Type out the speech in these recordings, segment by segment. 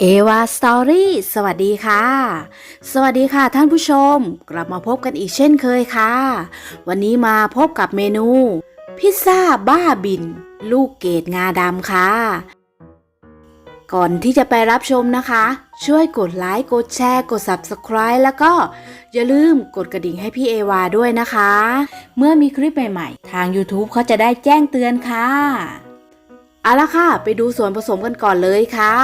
เอวาสตอรี่สวัสดีค่ะ สวัสดีค่ะท่านผู้ชม กลับมาพบกันอีกเช่นเคยค่ะ วันนี้มาพบกับเมนู พิซซ่าบ้าบิน ลูกเกดงาดำค่ะ ก่อนที่จะไปรับชมนะคะ ช่วยกดไลค์กดแชร์ กด Subscribe แล้วก็อย่าลืมกดกระดิ่งให้พี่เอวาด้วยนะคะ เมื่อมีคลิปใหม่ๆ ทาง YouTube เขาจะได้แจ้งเตือนค่ะเอาละค่ะ ไปดูส่วนผสมกันก่อนเลยค่ะ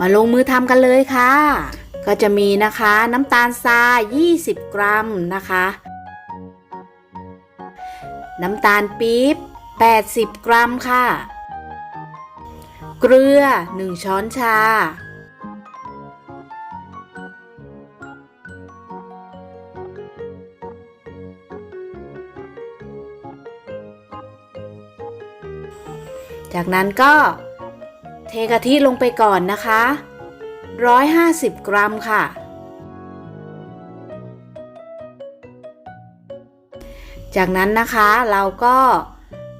มาลงมือทำกันเลยค่ะ ก็จะมีนะคะน้ำตาลทราย 20 กรัมนะคะ น้ำตาลปี๊บ 80 กรัมค่ะ เกลือ 1 ช้อนชา จากนั้นก็ เทกะทิลงไปก่อนนะคะ 150 กรัมค่ะ จากนั้นนะคะเราก็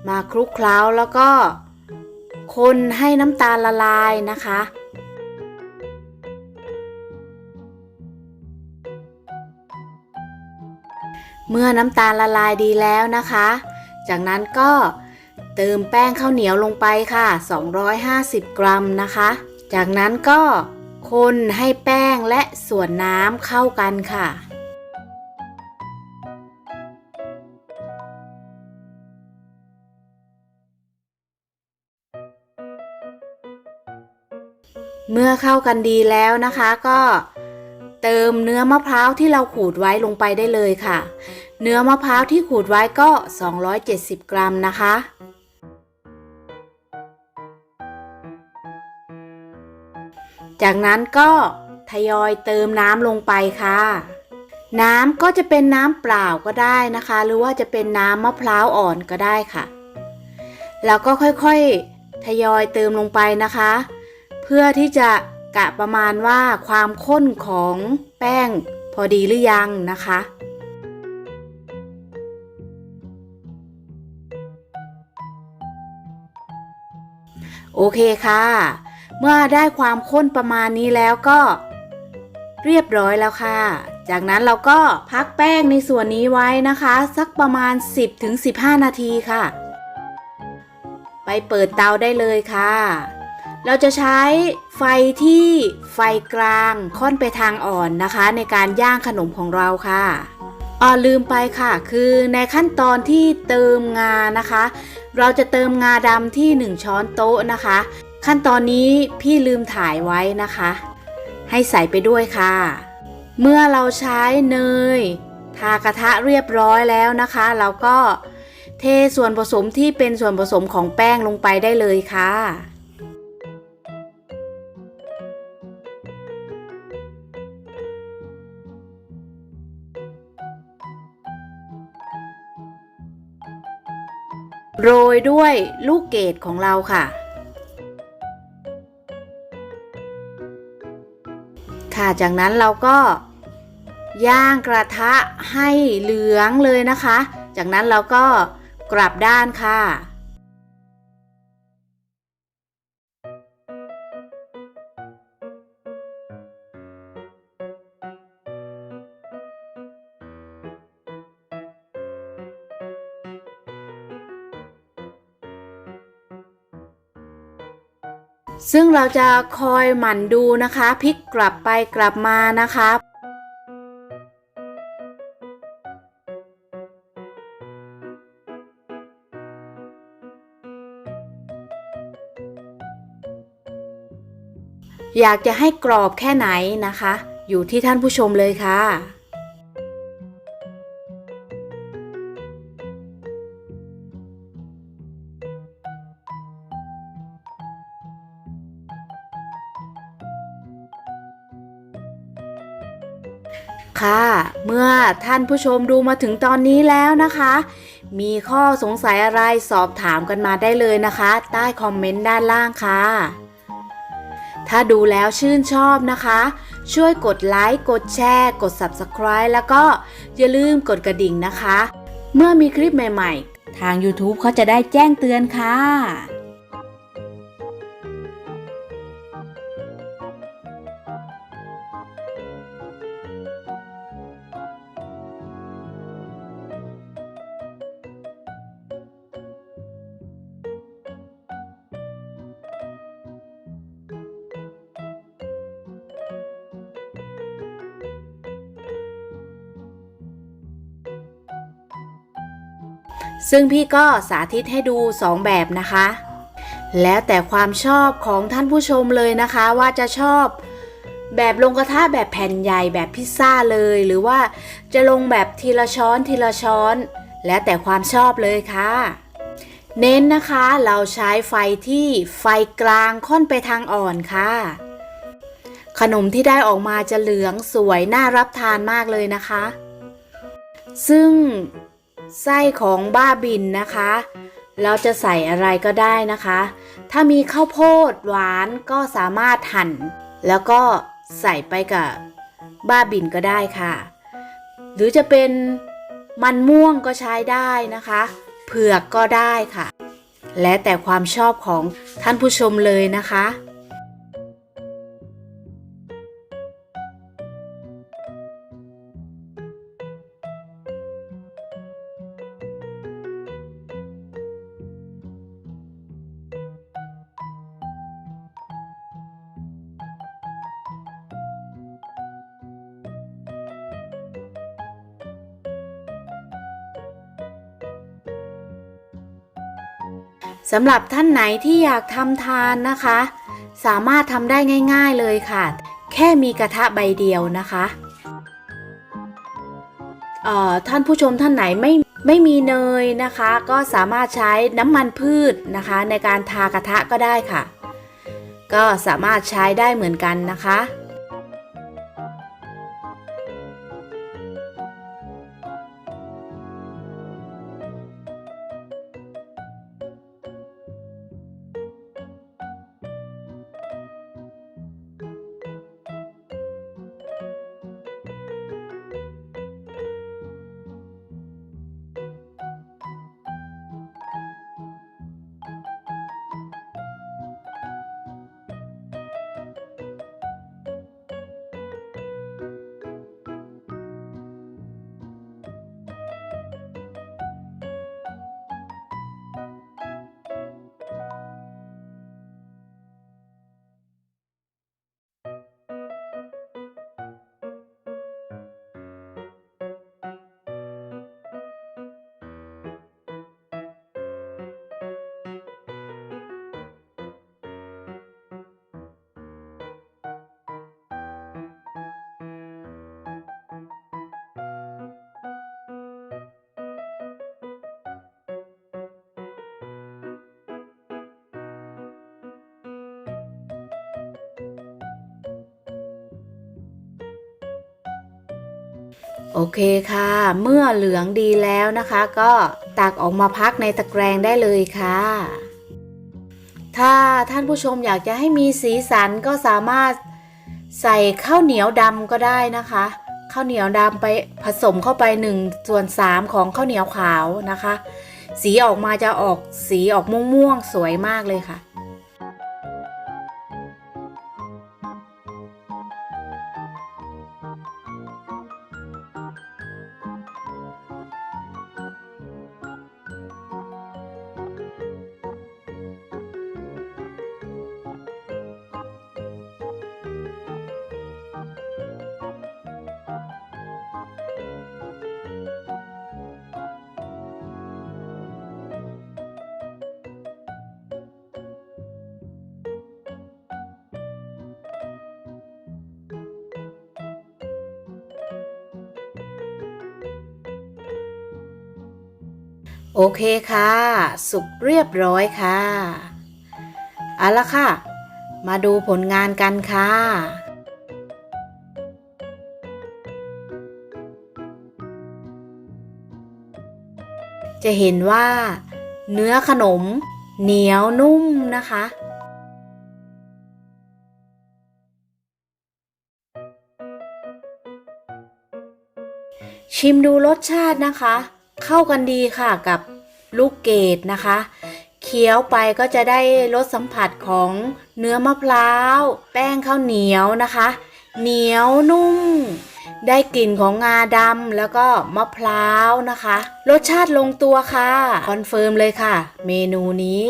มาคลุกเคล้าแล้วก็คนให้น้ำตาลละลายนะคะ เมื่อน้ำตาลละลายดีแล้วนะคะ จากนั้นก็ เติมแป้งข้าวเหนียวลงไปค่ะ 250 กรัมนะคะ จากนั้นก็คนให้แป้งและส่วนน้ำเข้ากันค่ะ เมื่อเข้ากันดีแล้วนะคะก็เติมเนื้อมะพร้าวที่เราขูดไว้ลงไปได้เลยค่ะ เนื้อมะพร้าวที่ขูดไว้ก็ 270 กรัมนะคะ จากนั้นก็ทยอยเติมน้ำลงไปค่ะ น้ำก็จะเป็นน้ำเปล่าก็ได้นะคะ หรือว่าจะเป็นน้ำมะพร้าวอ่อนก็ได้ค่ะ แล้วก็ค่อยๆทยอยเติมลงไปนะคะ เพื่อที่จะกะประมาณว่าความข้นของแป้งพอดีหรือยังนะคะโอเคค่ะ เมื่อได้ความข้นประมาณนี้แล้วก็ เรียบร้อยแล้วค่ะ จากนั้นเราก็พักแป้งในส่วนนี้ไว้นะคะ สักประมาณ 10-15 นาทีค่ะ ไปเปิดเตาได้เลยค่ะ เราจะใช้ไฟที่ไฟกลางค่อนไปทางอ่อนนะคะ ในการย่างขนมของเราค่ะอ๋อลืมไปค่ะ คือในขั้นตอนที่เติมงานะคะ เราจะเติมงาดำที่ 1 ช้อนโต๊ะนะคะ ขั้นตอนนี้พี่ลืมถ่ายไว้นะคะ ให้ใส่ไปด้วยค่ะ เมื่อเราใช้เนย ทากระทะเรียบร้อยแล้วนะคะ เราก็เทส่วนผสมที่เป็นส่วนผสมของแป้งลงไปได้เลยค่ะโรยด้วยลูกเกดของเราค่ะ ค่ะจากนั้นเราก็ย่างกระทะให้เหลืองเลยนะคะ จากนั้นเราก็กลับด้านค่ะ ซึ่งเราจะคอยหมั่นดูนะคะพลิกกลับไปกลับมานะคะอยากจะให้กรอบแค่ไหนนะคะ อยู่ที่ท่านผู้ชมเลยค่ะ ค่ะ เมื่อท่านผู้ชมดูมาถึงตอนนี้แล้วนะคะ มีข้อสงสัยอะไรสอบถามกันมาได้เลยนะคะ ใต้คอมเมนต์ด้านล่างค่ะ ถ้าดูแล้วชื่นชอบนะคะ ช่วยกดไลค์ กดแชร์ กด Subscribe แล้วก็อย่าลืมกดกระดิ่งนะคะ เมื่อมีคลิปใหม่ ๆ ทาง YouTube เขาจะได้แจ้งเตือนค่ะ ซึ่งพี่ก็สาธิตให้ดู 2 แบบนะคะ แล้วแต่ความชอบของท่านผู้ชมเลยนะคะว่าจะชอบแบบลงกระทะแบบแผ่นใหญ่แบบพิซซ่าเลย หรือว่าจะลงแบบทีละช้อนทีละช้อน แล้วแต่ความชอบเลยค่ะ เน้นนะคะเราใช้ไฟที่ไฟกลางค่อนไปทางอ่อนค่ะ ขนมที่ได้ออกมาจะเหลืองสวยน่ารับทานมากเลยนะคะ ซึ่ง ไส้ของบ้าบินนะคะ เราจะใส่อะไรก็ได้นะคะ ถ้ามีข้าวโพดหวานก็สามารถหั่น แล้วก็ใส่ไปกับบ้าบินก็ได้ค่ะ หรือจะเป็นมันม่วงก็ใช้ได้นะคะ เผือกก็ได้ค่ะ และแต่ความชอบของท่านผู้ชมเลยนะคะ สำหรับท่านไหนที่อยากทำทานนะคะ สามารถทำได้ง่ายๆเลยค่ะ แค่มีกระทะใบเดียวนะคะเอ่อท่านผู้ชมท่านไหนไม่ไม่มีเนยนะคะ ก็สามารถใช้น้ำมันพืชนะคะ ในการทากระทะก็ได้ค่ะ ก็สามารถใช้ได้เหมือนกันนะคะ โอเคค่ะ เมื่อเหลืองดีแล้วนะคะ ก็ตักออกมาพักในตะแกรงได้เลยค่ะ ถ้าท่านผู้ชมอยากจะให้มีสีสันก็สามารถใส่ข้าวเหนียวดำก็ได้นะคะข้าวเหนียวดำไปผสมเข้าไป1ส่วน3ของข้าวเหนียวขาวนะคะ สีออกมาจะออกสีออกม่วงๆสวยมากเลยค่ะ โอเคค่ะ สุกเรียบร้อยค่ะเอาละค่ะ มาดูผลงานกันค่ะจะเห็นว่าเนื้อขนมเหนียวนุ่มนะคะ ชิมดูรสชาตินะคะ เข้ากันดีค่ะกับลูกเกดนะคะ เคี้ยวไปก็จะได้รสสัมผัสของเนื้อมะพร้าว แป้งข้าวเหนียวนะคะ เหนียวนุ่ม ได้กลิ่นของงาดำแล้วก็มะพร้าวนะคะ รสชาติลงตัวค่ะคอนเฟิร์มเลยค่ะ เมนูนี้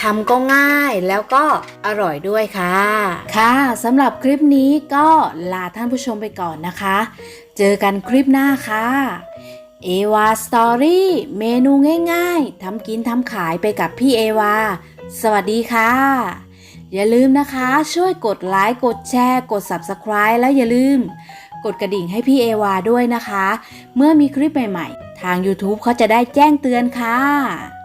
ทำก็ง่ายแล้วก็อร่อยด้วยค่ะ ค่ะสำหรับคลิปนี้ก็ลาท่านผู้ชมไปก่อนนะคะ เจอกันคลิปหน้าค่ะ เอวาสตอรี่เมนูง่ายๆทำกินทำขายไปกับพี่เอวา สวัสดีค่ะ อย่าลืมนะคะ ช่วยกดไลค์กดแชร์ กด Subscribe แล้วอย่าลืม กดกระดิ่งให้พี่เอวาด้วยนะคะ เมื่อมีคลิปใหม่ๆ ทาง YouTube เขาจะได้แจ้งเตือนค่ะ